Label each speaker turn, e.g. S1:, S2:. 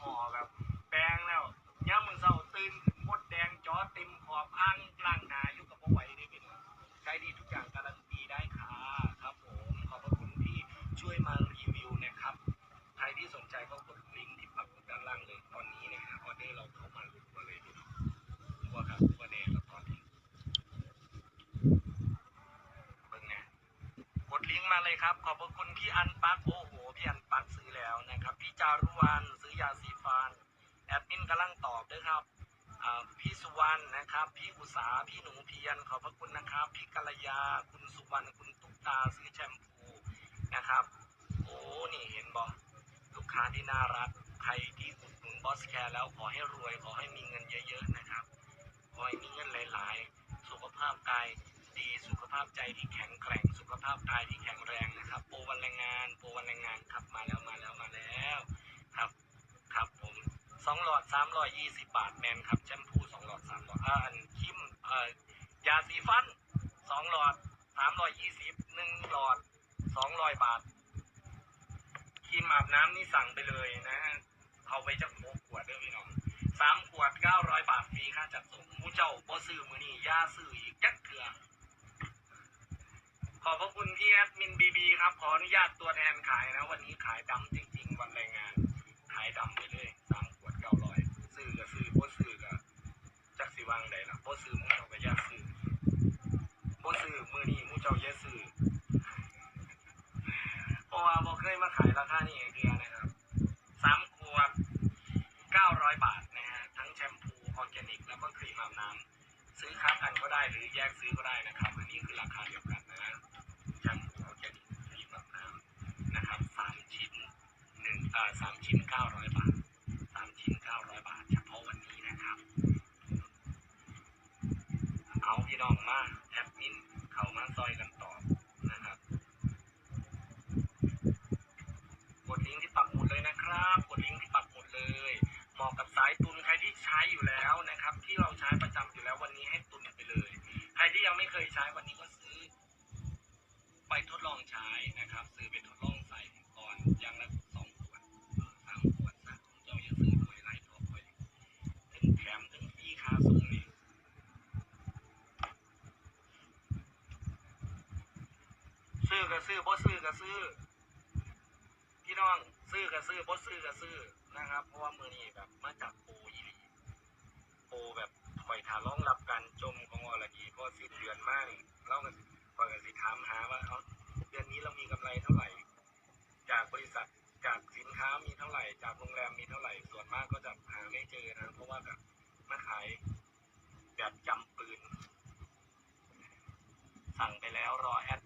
S1: ห่อแบบแปลงแล้วย่ามมือเศร้าตื่นมดแดงจอเต็มขอบอ้างล่างนาอยู่กับพ่อไหวได้เป็นใช้ดีทุกอย่างการันตีได้ค่ะครับผมขอบพระคุณที่ช่วยมารีวิวนะครับ ใครที่สนใจก็กดลิงก์ที่ปักด้านล่างเลยตอนนี้นะฮะออเดอร์เราเข้ามาลุ้นเลยดูว่าครับว่าแน่แล้วตอนนี้เบิ่งนะกดลิงก์มาเลยครับ ขอบพระคุณที่อันปักโอ้โห แล้วนะครับ พี่จารุวรรณซื้อยาสีฟันแอดมินกำลังตอบด้วยครับพี่สุวรรณนะครับ พี่อุษาพี่หนูเพียรขอบพระคุณนะครับ พี่กัลยา คุณสุวรรณคุณตุ๊กตาซื้อแชมพูนะครับโอ้นี่เห็นบอกลูกค้าที่น่ารักใครที่อุดหนุนบอสแคร์แล้วขอให้รวยขอให้มีเงินเยอะๆนะครับขอให้มีเงินหลายๆ สุขภาพกายดีสุขภาพใจที่แข็งแกร่งสุขภาพกายที่แข็งแรงนะครับ โปรวันแรงงานโปรวันแรงงานครับมาแล้ว ครับ ครับผม สามร้อยยี่สิบบาทแมนครับแชมพูสองหลอดสามหลอดอ่าอันครีมเอ่อยาสีฟันสองหลอดสามร้อยยี่สิบหนึ่งหลอดสองร้อยบาทครีมอาบน้ำนี่สั่งไปเลยนะฮะเอาไปจากโมขวดเด้อพี่น้องสามขวดเก้าร้อยบาทฟรีค่าจัดส่งมูเจ้าบ่ซื้อมือนี่ย่าซื้ออีกจักเถื่อขอบพระคุณพี่แอดมินบีบีครับ ขออนุญาตตัวแทนขายนะ วันนี้ขายดำจริง ๆ วันแรงงาน ขายดำไปเลยสามขวดเก้าร้อยซื้อก็ซื้อบ่ซื้อก็จักสิวางใดล่ะบ่ซื้อหมูเจ้าก็ย่าซื้อบ่ซื้อมือนี่หมูเจ้าอย่าซื้อ เพราะว่าบ่เคยมาขายราคานี้เดือนนะครับสามขวดเก้าร้อยบาทนะฮะ ทั้งแชมพูออร์แกนิก แล้วก็ ครีมอาบน้ำซื้อค้ากันก็ได้หรือแยกซื้อก็ได้นะครับอันนี้คือราคาเดียวกันนะแชมพูออร์แกนิกครีมอาบน้ำนะครับสามชิ้นหนึ่งอ่าสามชิ้นเก้าร้อยบาทสามชิ้นเก้าร้อยบาท เฉพาะวันนี้นะครับ เอาพี่น้องมาแอดมินเข้ามาซอยกันต่อนะครับ กดลิงก์ที่ปักหมุดเลยนะครับ กดลิงก์ที่ปักหมุดเลย เหมาะกับสายตุนใครที่ใช้อยู่แล้วนะครับ ที่เราใช้ประจำอยู่แล้ววันนี้ให้ตุนไปเลย ใครที่ยังไม่เคยใช้วันนี้ก็ซื้อ ไปทดลองใช้ นะครับ ซื้อไปทดลองใส่ก่อนอย่างละสองขวดสามขวดนะเจ้าอย่าซื้อด้วยไล่ทอไปถึงแถมถึงฟรีค่าส่งนี่ซื้อก็ซื้อบ่ซื้อก็ซื้อพี่น้องซื้อก็ซื้อบ่ซื้อก็ซื้อนะครับ เพราะว่ามือนี้แบบมาจากโปรอีหลีโปรแบบคอยถามรองรับการจมของอรดีเพราะสิ้นเดือนมากเรากัน ไรเท่าไหร่ จากบริษัทจากสินค้ามีเท่าไหร่ จากโรงแรมมีเท่าไหร่ ส่วนมากก็จะหาไม่เจอนะ เพราะว่าแบบมาขายแบบจำปืน สั่งไปแล้วรอแอด